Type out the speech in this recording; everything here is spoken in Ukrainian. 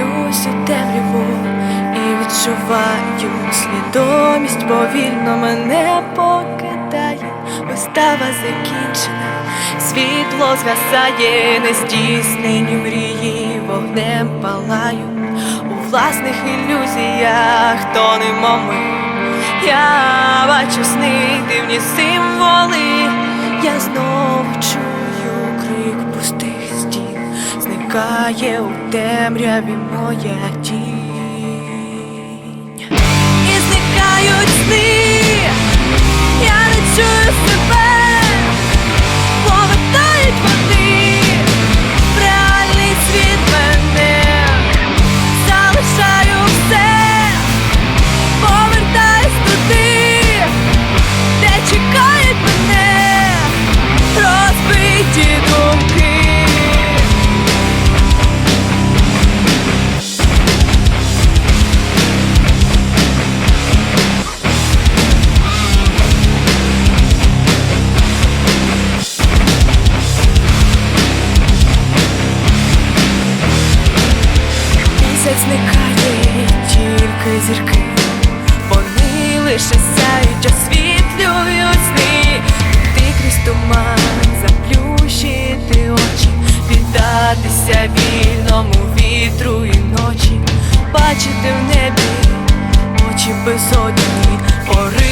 дивлюсь у темряву і відчуваю свідомість повільно мене покидає. Вистава закінчена, світло згасає, нездійснені мрії вогнем палають у власних ілюзіях, тонемо ми. Я бачу сни, дивні символи, я знов чую крик зникає у темряві моя тінь. І зникають сяють, освітлюють сни. Ти крізь туман, заплющити очі, віддатися вільному вітру і ночі, бачити в небі очі безодні, поринути